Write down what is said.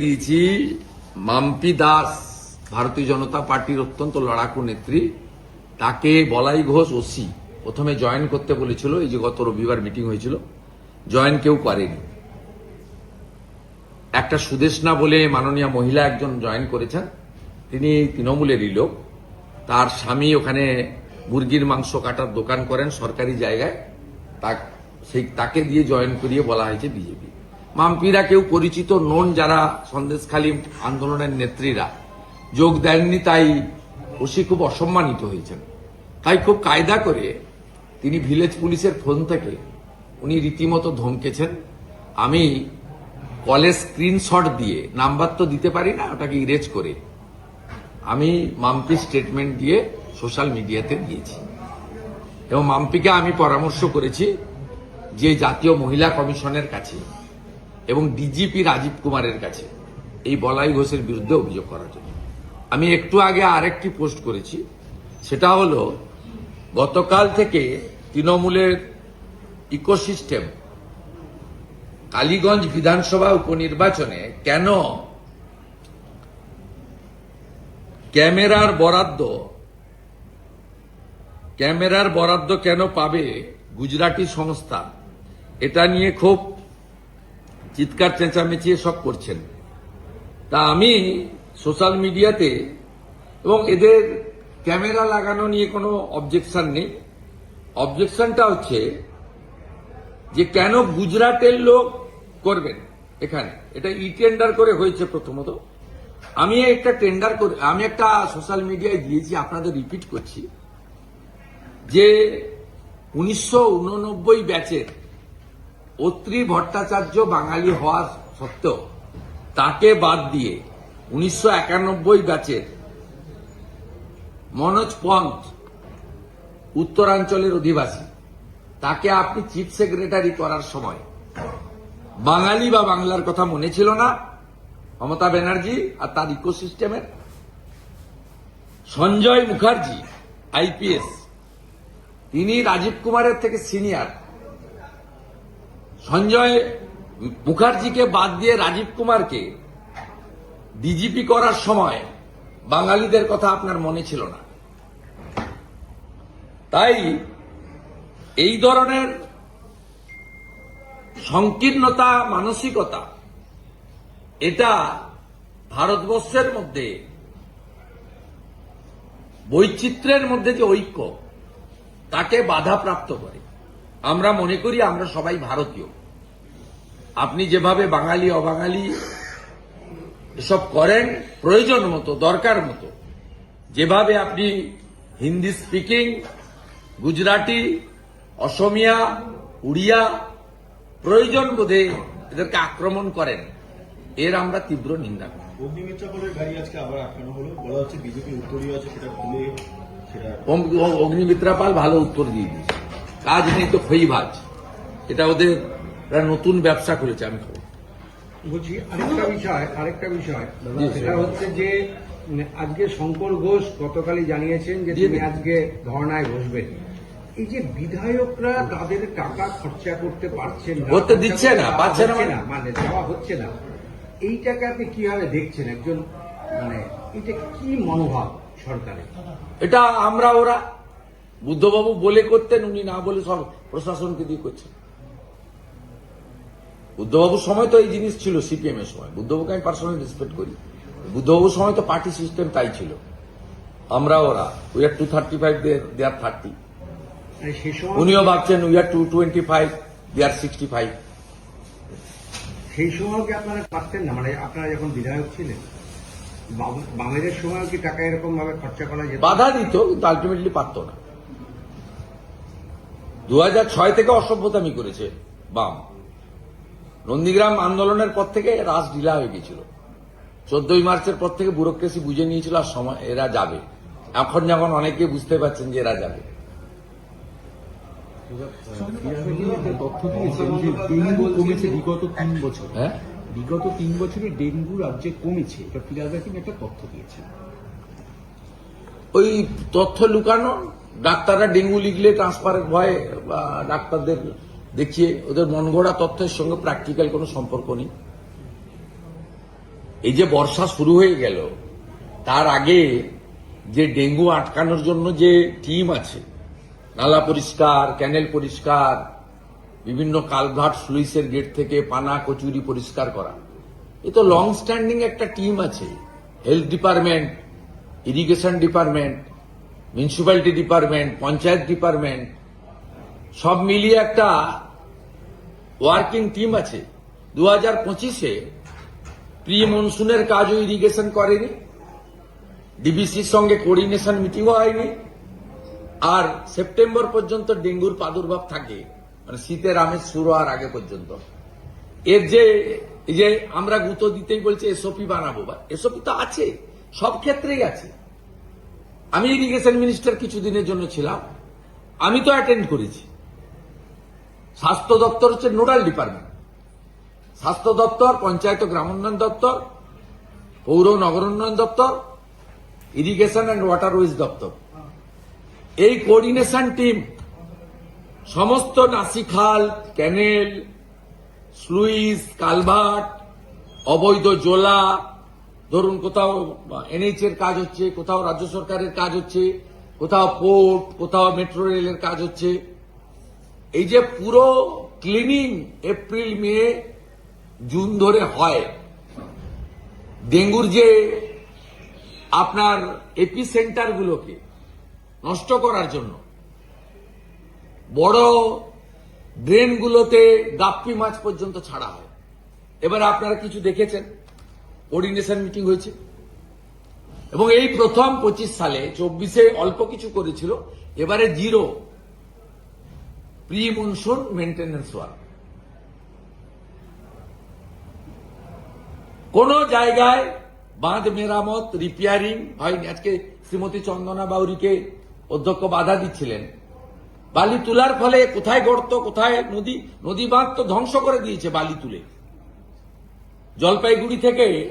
দিয়েছি, মাম্পি দাস, ভারতীয় জনতা পার্টির অত্যন্ত লড়াকু নেত্রী, তাকে বলাই ঘোষ ওসি। প্রথমে জয়েন করতে বলেছিল, এই যে গত রবিবার মিটিং হয়েছিল, জয়েন কেউ করেনি। একটা সুদেশনা বলে মাননীয় মহিলা একজন জয়েন করেছেন, তিনি তৃণমূলেরই লোক। তার স্বামী ওখানে মুরগির মাংস কাটার দোকান করেন সরকারি জায়গায়। তাকে দিয়ে জয়েন করিয়ে বলা হয়েছে বিজেপি। মাম্পিরা কেউ পরিচিত নন যারা সন্দেশখালী আন্দোলনের নেত্রীরা। যোগ দেননি, তাই ওসি খুব অসম্মানিত হয়েছেন। তাই খুব কায়দা করে তিনি ভিলেজ পুলিশের ফোন থেকে উনি রীতিমতো ধমকেছেন, আমি কলেজ স্ক্রিনশট দিয়ে নাম্বার তো দিতে পারি না, ওটাকে ইরেজ করে আমি মাম্পি স্টেটমেন্ট দিয়ে সোশ্যাল মিডিয়াতে দিয়েছি। এবং মাম্পিকে আমি পরামর্শ করেছি যে জাতীয় মহিলা কমিশনের কাছে এবং ডিজিপি রাজীব কুমারের কাছে এই বলাই ঘোষের বিরুদ্ধে অভিযোগ করার জন্য। আমি একটু আগে আরেকটি পোস্ট করেছি, সেটা হলো গতকাল থেকে তৃণমূলের ইকোসিস্টেম কালীগঞ্জ বিধানসভা উপনির্বাচনে কেন ক্যামেরার বরাদ্দ ক্যামেরার বরাদ্দ কেন পাবে গুজরাটি সংস্থা, এটা নিয়ে খুব চিৎকার, চেঁচামেচি সব করছেন। তা আমি সোশ্যাল মিডিয়াতে এবং এদের ক্যামেরা লাগানো নিয়ে কোনো অবজেকশন নেই। অবজেকশনটা হচ্ছে যে কেন গুজরাটের লোক করবেন এখানে? এটা ই টেন্ডার করে হয়েছে প্রথমত। আমি একটা টেন্ডার করে, আমি একটা সোশ্যাল মিডিয়ায় দিয়েছি, আপনাদের রিপিট করছি, যে উনিশশো উননব্বই ব্যাচের অত্রি ভট্টাচার্য বাঙালি হওয়া সত্ত্বেও তাকে বাদ দিয়ে উনিশশো একানব্বই ব্যাচের মনোজ পন্থ উত্তরাঞ্চলের অধিবাসী, তাকে আপনি চিফ সেক্রেটারি করার সময় বাঙালি বা বাংলার কথা মনে ছিল না, মমতা ব্যানার্জি আর তার ইকোসিস্টেমের? সঞ্জয় মুখার্জি, আইপিএস। তিনি রাজীব কুমারের থেকে সিনিয়র। সঞ্জয় মুখার্জিকে বাদ দিয়ে রাজীব কুমারকে ডিজিপি করার সময় বাঙালিদের কথা আপনার মনে ছিল না। তাই এই ধরনের সংকীর্ণতা, মানসিকতা, এটা ভারতবর্ষের মধ্যে, বৈচিত্র্যের মধ্যে যে ঐক্য, তাকে বাধাপ্রাপ্ত করে। আমরা মনে করি আমরা সবাই ভারতীয়। আপনি যেভাবে বাঙালি অবাঙালি এসব করেন প্রয়োজন মতো দরকার মতো যেভাবে আপনি হিন্দি স্পিকিং গুজরাটি অসমিয়া উড়িয়া প্রয়োজন বোধে এদেরকে আক্রমণ করেন এর আমরা তীব্র নিন্দা করি। অগ্নিমিত্রা গাড়ি আজকে আবার আটকানো হলো। বলা হচ্ছে বিজেপি উত্তরীয় আছে সেটা খুলে সেটা অম- অ- অগ্নিমিত্রা পাল ভালো উত্তর দিয়ে দিয়েছে। কাজ নেই তো খইভাজ এটা ওদের নতুন ব্যবসা করেছে আমি খবর। বলছি আরেকটা বিষয় আরেকটা বিষয়। সেটা হচ্ছে যে আজকে শঙ্কর ঘোষ গতকালই জানিয়েছেন যে তিনি। আজকে ধর্নায় বসবেন। এই যে বিধায়করা তাদের টাকা খরচা করতে পারছেন না করতে দিচ্ছে না, যাওয়া পাচ্ছে না মানে? না মানে যাওয়া হচ্ছে না। এইটাকে আপনি কীভাবে দেখছেন একজন মানে এটা কি মনোভাব সরকারের? এটা আমরা ওরা বুদ্ধবাবু বলে করতেন উনি না বলে সব প্রশাসনকে দিয়ে করছেন। বুদ্ধবাবুর সময় তো এই জিনিস ছিল সিপিএম এর সময়। বুদ্ধবাবুকে আমি পার্সোনালি রেসপেক্ট করি। বুদ্ধবাবুর সময় তো পার্টি সিস্টেম তাই ছিল। আমরা ওরা we are two thirty five they are thirty সময় উনিও ভাবছেন we are two twenty five they are sixty five সেই সময় কি আপনারা পারতেন না? মানে আপনারা যখন বিধায়ক ছিলেন বাম- বামেদের সময় কি টাকা এরকম ভাবে খরচা করা যেত? বাধা দিত কিন্তু আলটিমেটলি পারত না। দু ছয় থেকে অসভ্যতামি করেছে বাম। নন্দীগ্রাম আন্দোলনের পর থেকে রাস ঢিলা হয়ে গেছিল চোদ্দই মার্চের পর থেকে ব্যুরোক্রেসি বুঝে নিয়েছিল আর সময় এরা যাবে। এখন যখন অনেকে বুঝতে পারছেন যে এরা যাবে। তথ্য দিয়েছেন যে ডেঙ্গু কমেছে বিগত তিন বছর হ্যাঁ? বিগত তিন বছরে ডেঙ্গু রাজ্যে কমেছে। এটা ফিরাজ একটা তথ্য দিয়েছেন ওই তথ্য লুকানো, ডাক্তাররা ডেঙ্গু লিখলে ট্রান্সফারের ভয়ে ডাক্তারদের দেখিয়ে ওদের মন গড়া তথ্যের সঙ্গে প্র্যাকটিক্যাল কোনো সম্পর্ক নেই। এই যে বর্ষা শুরু হয়ে গেল, তার আগে যে ডেঙ্গু আটকানোর জন্য যে টিম আছে, নালা পরিষ্কার ক্যানেল পরিষ্কার, বিভিন্ন কালভার্ট স্লুইসের গেট থেকে পানা কচুরি পরিষ্কার করা, এ তো লং স্ট্যান্ডিং একটা টিম আছে health department irrigation department municipality department panchayat department সব মিলিয়ে একটা ওয়ার্কিং টিম আছে। দু হাজার পঁচিশে প্রি মনসুনের কাজও ইরিগেশন করেনি। ডিবিসির সঙ্গে কোঅর্ডিনেশন মিটিংও হয়নি। আর সেপ্টেম্বর পর্যন্ত ডেঙ্গুর প্রাদুর্ভাব থাকে। মানে শীতের আমেজ শুরু হওয়ার আগে পর্যন্ত। এর যে যে আমরা গুঁতো দিতেই বলছে, এসওপি বানাবো। বা এসওপি তো আছে। সব ক্ষেত্রেই আছে। আমি ইরিগেশন মিনিস্টার কিছুদিনের জন্য ছিলাম। আমি তো অ্যাটেন্ড করেছি। স্বাস্থ্য দপ্তর হচ্ছে নোডাল ডিপার্টমেন্ট। স্বাস্থ্য দপ্তর, পঞ্চায়েত ও গ্রামোন্নয়ন দপ্তর, পৌর নগরোন্নয়ন দপ্তর, ইরিগেশন অ্যান্ড ওয়াটার ওয়াটারওয়েজ দপ্তর। এই কোঅর্ডিনেশন টিম সমস্ত নাসিখাল ক্যানেল, স্লুইস, কালভার্ট, অবৈধ জোলা ধরুন কোথাও এনএইচ এর কাজ হচ্ছে, কোথাও রাজ্য সরকারের কাজ হচ্ছে, কোথাও পোর্ট, কোথাও মেট্রো রেলের কাজ হচ্ছে। এই যে পুরো ক্লিনিং এপ্রিল, মে, জুন ধরে হয়। ডেঙ্গুর যে আপনার এপি সেন্টারগুলোকে নষ্ট করার জন্য, বড় ড্রেনগুলোতে গাপ্পি মাছ পর্যন্ত ছাড়া হয়। এবার আপনারা কিছু দেখেছেন? কোঅর্ডিনেশন মিটিং হয়েছে। এবং এই প্রথম পঁচিশ সালে চব্বিশে অল্প কিছু করেছিল, এবারে zero. Pre monsoon maintenance work. কোন জায়গায় বাঁধ মেরামত, রিপেয়ারিং হয়নি। আজকে শ্রীমতী চন্দনা বাউরিকে অধ্যক্ষ বাধা দিচ্ছিলেন। বালি তোলার ফলে কোথায় গর্ত, কোথায় নদী? নদী বাঁধ তো ধ্বংস করে দিয়েছে বালি তুলে। জলপাইগুড়ি থেকে